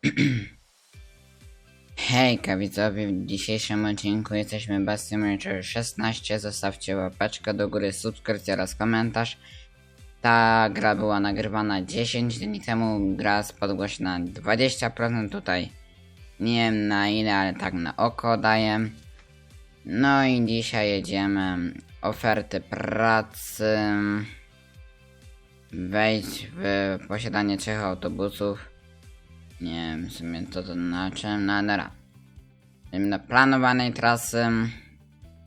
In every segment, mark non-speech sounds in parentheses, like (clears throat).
(clears throat) Hejka widzowie, w dzisiejszym odcinku jesteśmy Best Simulator 16. Zostawcie łapeczkę do góry, subskrypcję oraz komentarz. Ta gra była nagrywana 10 dni temu, gra spadła na 20% tutaj. Nie wiem na ile, ale tak na oko daję. No i dzisiaj jedziemy oferty pracy. Wejdź w posiadanie trzech autobusów. Nie wiem w sumie co to znaczy, no dobra. Na planowanej trasy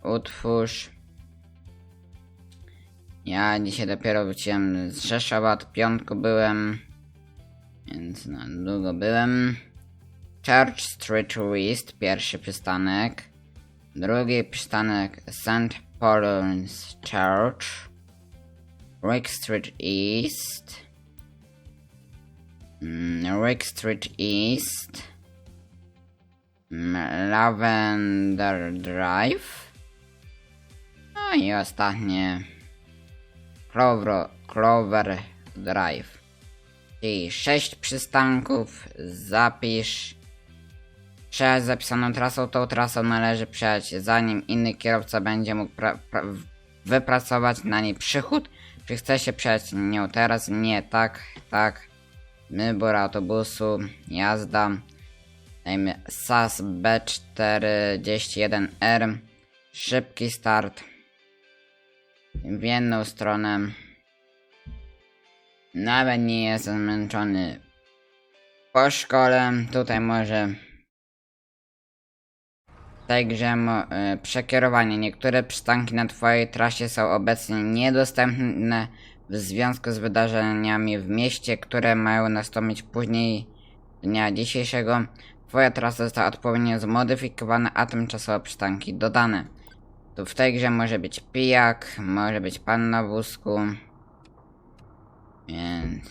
utwórz. Ja dzisiaj dopiero wróciłem z Rzeszowa, od piątku byłem, więc no długo byłem. Church Street West, pierwszy przystanek. Drugi przystanek St. Paul's Church. Rick Street East. Rick Street East. Lavender Drive. No i ostatnie Clover, Clover Drive. Czyli sześć przystanków. Zapisz. Przejazd zapisaną trasą. Tą trasą należy przejechać zanim inny kierowca będzie mógł pra- pra- wypracować na niej przychód. Czy chce się przejechać nią teraz? Nie, tak, tak. Wybór autobusu, jazda. Dajmy SAS B41R. Szybki start. W jedną stronę. Nawet nie jestem zmęczony po szkole. Tutaj może mo- y, przekierowanie. Niektóre przystanki na Twojej trasie są obecnie niedostępne w związku z wydarzeniami w mieście, które mają nastąpić później dnia dzisiejszego. Twoja trasa została odpowiednio zmodyfikowana, a tymczasowo przystanki dodane. Tu w tej grze może być pijak, może być pan na wózku. Więc...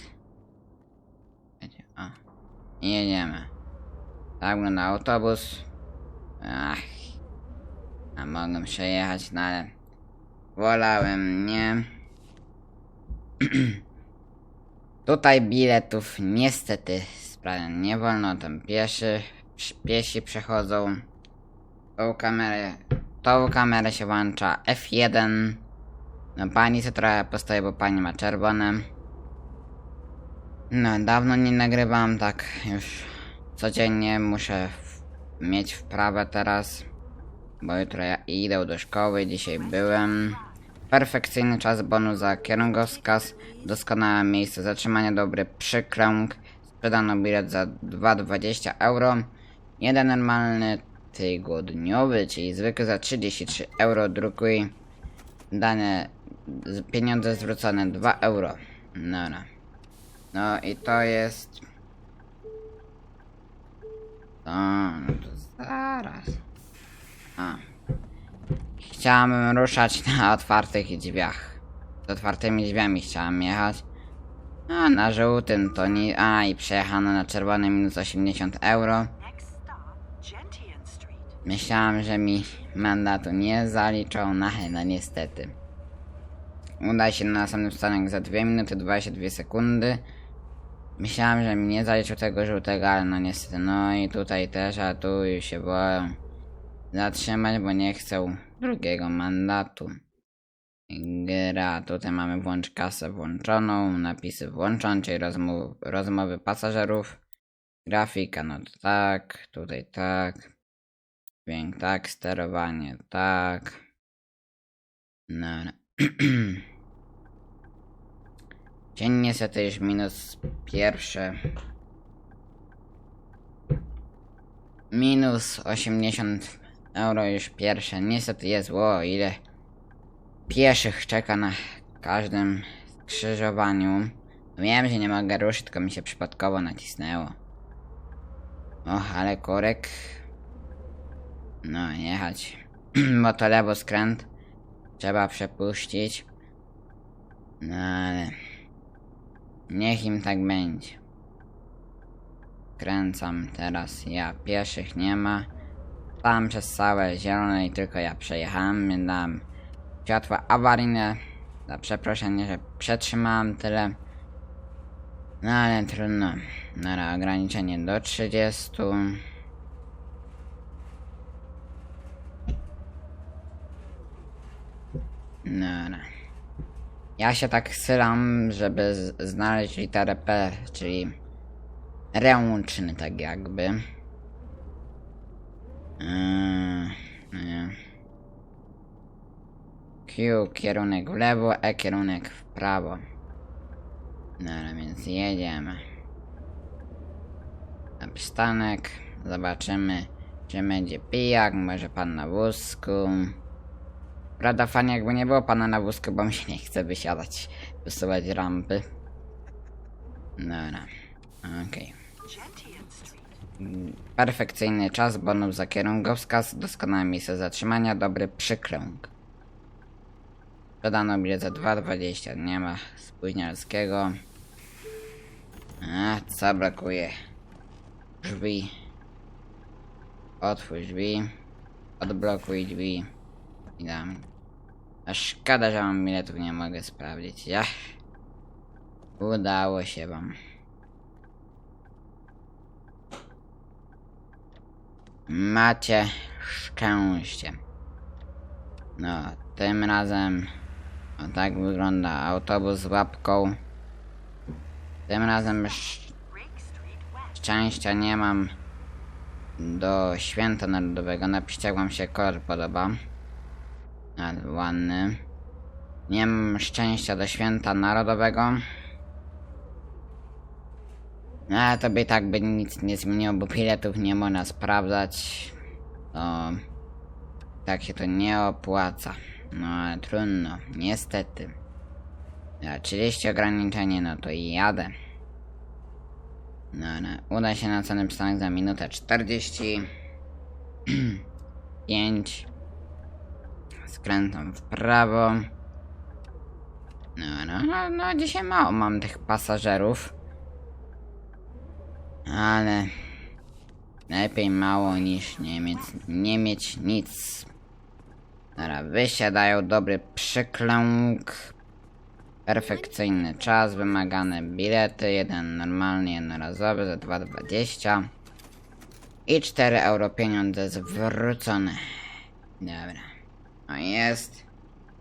O. Jedziemy. Tak wygląda autobus. Ach. A mogłem przejechać, no ale... Wolałem nie. (clears throat) Tutaj biletów niestety sprawia nie wolno, tam pieszy, piesi przechodzą. Tą kamerę, tą kamerę się włącza F1. No pani co trochę postaje, bo pani ma czerwone. No dawno nie nagrywam, tak już codziennie muszę w, mieć wprawę teraz. Bo jutro ja idę do szkoły, dzisiaj byłem. Perfekcyjny czas bonu za kierunkowskaz, doskonałe miejsce zatrzymania, dobry przykrąg. Sprzedano bilet za 2,20 euro. Jeden normalny tygodniowy, czyli zwykły za 33 euro. Drukuj. Dane pieniądze zwrócone 2 euro. Dobra. No i to jest. To, no to zaraz. A. Chciałem ruszać na otwartych drzwiach. Z otwartymi drzwiami chciałem jechać. A na żółtym to nie. A i przejechano na czerwonym minus 80 euro. Myślałem, że mi mandatu nie zaliczą, no, no niestety. Uda się na następny przystanek za 2 minuty 22 sekundy. Myślałem, że mi nie zaliczył tego żółtego, ale no niestety. No i tutaj też, a tu już się boję zatrzymać, bo nie chcą drugiego mandatu. Gra, tutaj mamy włącz kasę włączoną, napisy włączone, czyli rozmów, rozmowy pasażerów. Grafika, no to tak, tutaj tak. Dźwięk tak, sterowanie tak. No. no. (clears throat) Dzień niestety już minus pierwsze. Minus 80 euro już pierwsze. Niestety jest, o ile pieszych czeka na każdym skrzyżowaniu. Wiem, że nie mogę ruszyć, tylko mi się przypadkowo nacisnęło. Och, ale korek. No, jechać. (clears throat) Bo to lewo skręt. Trzeba przepuścić. No ale... Niech im tak będzie. Kręcam teraz ja. Pieszych nie ma. Tam przez całe zielone i tylko ja przejechałem. Nie dam światła awaryjne. Za przeproszenie, że przetrzymałem tyle. No ale trudno. Nara, ograniczenie do 30. Nara. Ja się tak sylam, żeby znaleźć literę P, czyli ręczny tak jakby. Eee, nie. Q kierunek w lewo, E kierunek w prawo. Dobra, więc jedziemy. Przystanek. Zobaczymy, czy będzie pijak, może pan na wózku. Prawda, fajnie jakby nie było pana na wózku, bo mi się nie chce wysiadać, wysuwać rampy. Dobra, okej. Street. Perfekcyjny czas, bonus za kierunkowskaz, doskonałe miejsce zatrzymania, dobry przykręg. Dodano bilet za 2,20, nie ma spóźnialskiego. A, co brakuje? Drzwi. Otwórz drzwi. Odblokuj drzwi. I dam. A szkoda, że mam biletów, nie mogę sprawdzić. Ja. Udało się wam. Macie szczęście. No, tym razem o tak wygląda autobus z łapką. Tym razem sz szczęścia nie mam do święta narodowego. Napiszcie wam się kolor podoba. Ładny. Nie mam szczęścia do święta narodowego. No, to by tak by nic nie zmieniło, bo biletów nie można sprawdzać. To tak się to nie opłaca. No ale trudno, niestety. Ja 30 ograniczenie, no to i jadę. No, no. Uda się na cenę przystanek za minutę 40. 5. (clears throat) Skręcam w prawo. No, no, no, no, dzisiaj mało mam tych pasażerów. Ale lepiej mało niż nie mieć, nie mieć nic. Dobra, wysiadają dobry przykląk. Perfekcyjny czas, wymagane bilety, jeden normalny, jednorazowy za 2,20 i 4 euro pieniądze zwrócone. Dobra. No jest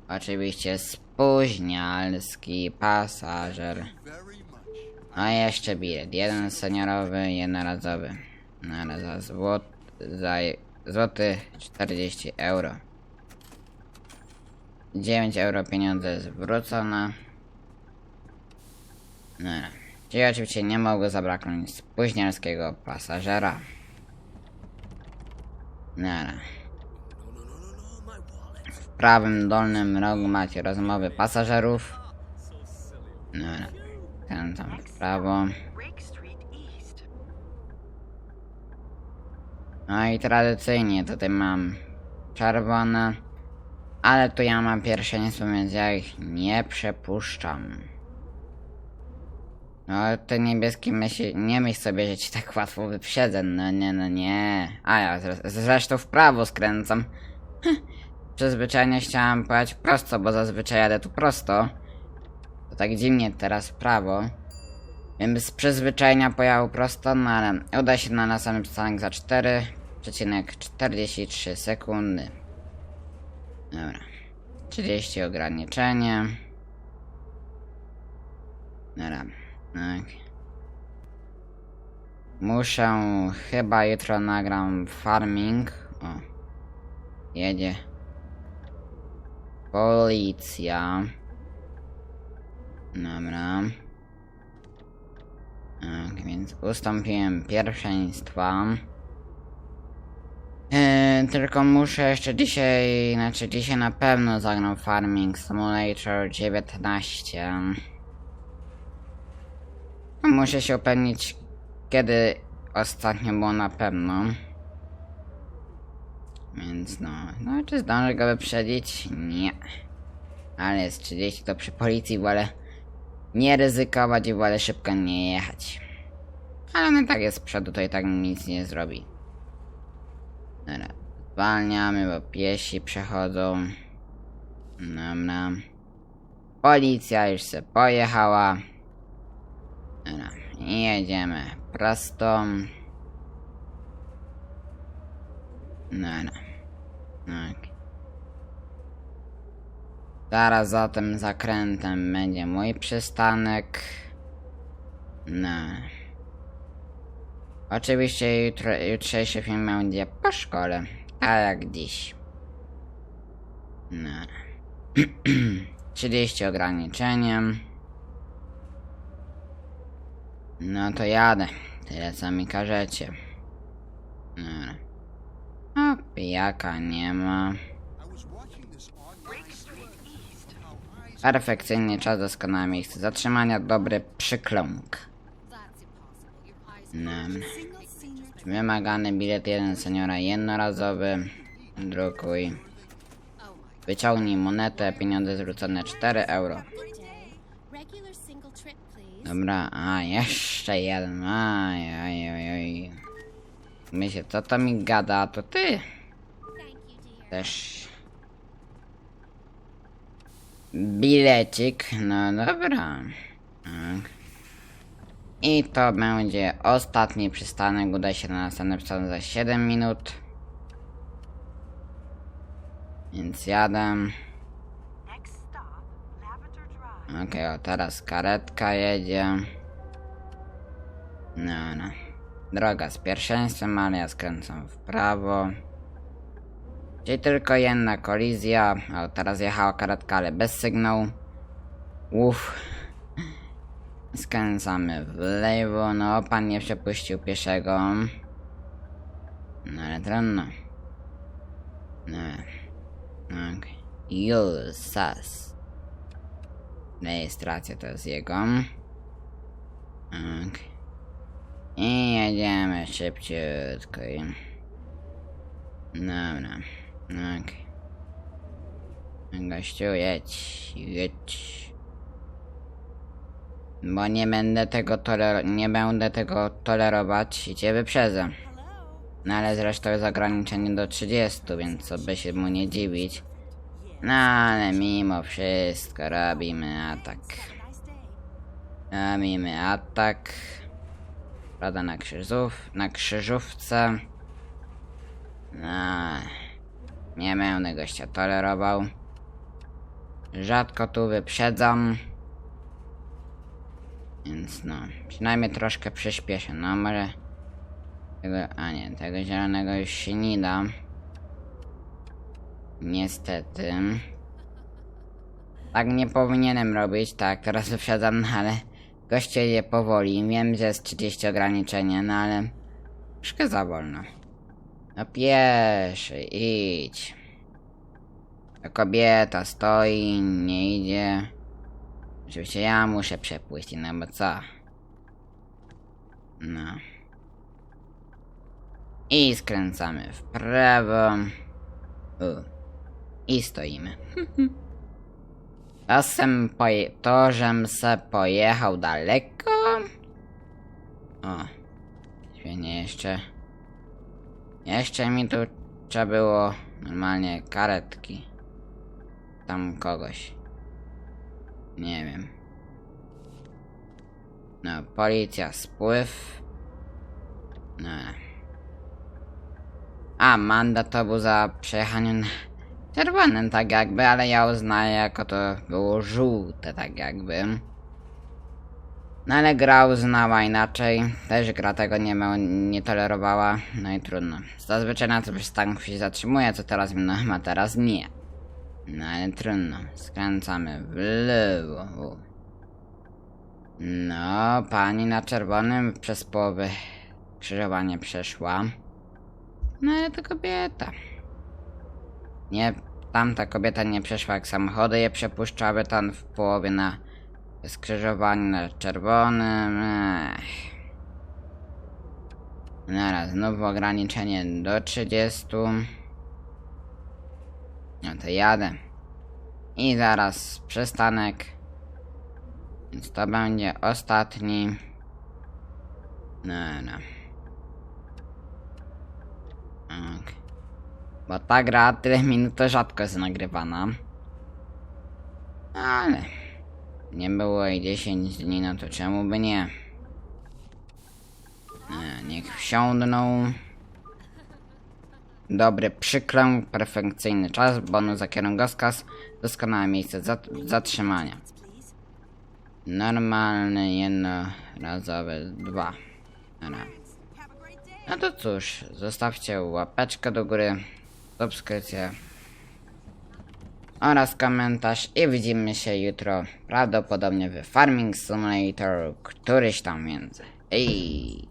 oczywiście spóźnialski pasażer. A jeszcze bilet. Jeden seniorowy, jednorazowy. Na za złot, za złoty 40 euro. 9 euro pieniądze zwrócone. No. Czyli oczywiście nie mogło zabraknąć spóźnialskiego pasażera. No. W prawym dolnym rogu macie rozmowy pasażerów. Kręcam w prawo. No i tradycyjnie tutaj mam czerwone, ale tu ja mam pierwszeństwo, więc ja ich nie przepuszczam. No te niebieskie myśli, nie myśl sobie, że ci tak łatwo wyprzedzę, no nie, no nie. A ja zre- zresztą w prawo skręcam. (laughs) Przyzwyczajnie chciałem pojechać prosto, bo zazwyczaj jadę tu prosto. To tak dziwnie teraz prawo. Z przyzwyczajenia pojechał prosto, no ale uda się na następny przystanek za 4,43 sekundy. Dobra. 30 ograniczenie. Dobra. Tak. Muszę chyba jutro nagram farming. O. Jedzie. Policja. Dobra. Tak, więc ustąpiłem pierwszeństwa. Yy, tylko muszę jeszcze dzisiaj, znaczy dzisiaj na pewno zagram Farming Simulator 19. Muszę się upewnić, kiedy ostatnio było na pewno. Więc no, no czy zdążę go wyprzedzić? Nie. Ale jest 30 to przy policji wolę nie ryzykować i wolę szybko nie jechać. Ale on i tak jest z przodu, to i tak nic nie zrobi. Dobra, zwalniamy, bo piesi przechodzą. Dobra. Policja już se pojechała. Dobra, jedziemy prosto. Dobra. Tak. Zaraz za tym zakrętem będzie mój przystanek. No. Oczywiście jutro, jutrzejszy film będzie po szkole, a jak dziś. No. (clears throat) 30 ograniczeniem. No to jadę. Tyle co mi każecie. Dobra. O, pijaka nie ma. Brake Street East. Perfekcyjny czas, doskonałe miejsce zatrzymania, dobry przykląk. Dobra. Wymagany bilet jeden seniora jednorazowy. Drukuj. Wyciągnij monetę, pieniądze zwrócone 4 euro. Dobra, a jeszcze jeden. Aj, aj, aj, aj. Myślę, co to mi gada, to ty też. Bilecik, no dobra. Tak. I to będzie ostatni przystanek. Uda się na następny przystanek za 7 minut. Więc jadę. Okej, o teraz karetka jedzie. No, no. Droga z pierwszeństwem, ale ja skręcam w prawo. Czyli tylko jedna kolizja. O, teraz jechała karetka, ale bez sygnału. Uff. Skręcamy w lewo. No, pan nie przepuścił pieszego. No, ale trudno. No. Okej. Jules Sas. Rejestracja to jest jego. Tak. I jedziemy szybciutko. Dobra. Tak. Gościu, jedź, jedź. Bo nie będę tego tolero- nie będę tego tolerować i cię wyprzedzę. No ale zresztą jest ograniczenie do 30, więc co by się mu nie dziwić. No ale mimo wszystko robimy atak. Robimy atak. Prawda na krzyżów, na krzyżówce. No, nie będę gościa tolerował. Rzadko tu wyprzedzam. Więc no, przynajmniej troszkę przyspieszę. No może... Tego, a nie, tego zielonego już się nie da. Niestety. Tak nie powinienem robić, tak, teraz wyprzedzam, no ale goście je powoli. Wiem, że jest 30 ograniczenie, no ale troszkę za wolno. No pieszy, idź. Ta kobieta stoi, nie idzie. Oczywiście ja muszę przepuścić, no bo co? No. I skręcamy w prawo. U. I stoimy. (laughs) Czasem poje- to, żem se pojechał daleko. O. Świetnie jeszcze. Jeszcze mi tu trzeba było normalnie karetki. Tam kogoś. Nie wiem. No, policja, spływ. No. A, mandat to był za przejechanie na czerwonym, tak jakby, ale ja uznaję jako to było żółte, tak jakby. No ale gra uznała inaczej, też gra tego nie, miał, nie tolerowała, no i trudno. Zazwyczaj na to przystanku się zatrzymuje, co teraz no, a teraz nie. No ale trudno, skręcamy w lewo. No, pani na czerwonym przez połowę krzyżowanie przeszła. No ale to kobieta. Nie, tamta kobieta nie przeszła jak samochody je przepuszczały tam w połowie na skrzyżowaniu na czerwonym. Ech. Zaraz, znowu ograniczenie do 30. No to jadę. I zaraz przystanek. Więc to będzie ostatni. No, no. Ok. Bo ta gra tyle minut to rzadko jest nagrywana. Ale nie było i 10 dni, no to czemu by nie? Niech wsiądną. Dobry przykręg, perfekcyjny czas, bonus za kierunkowskaz, doskonałe miejsce zat zatrzymania. Normalny, jednorazowy, dwa. Dobra. No to cóż, zostawcie łapeczkę do góry, subskrypcję oraz komentarz i widzimy się jutro prawdopodobnie w Farming Simulator któryś tam między. Ej!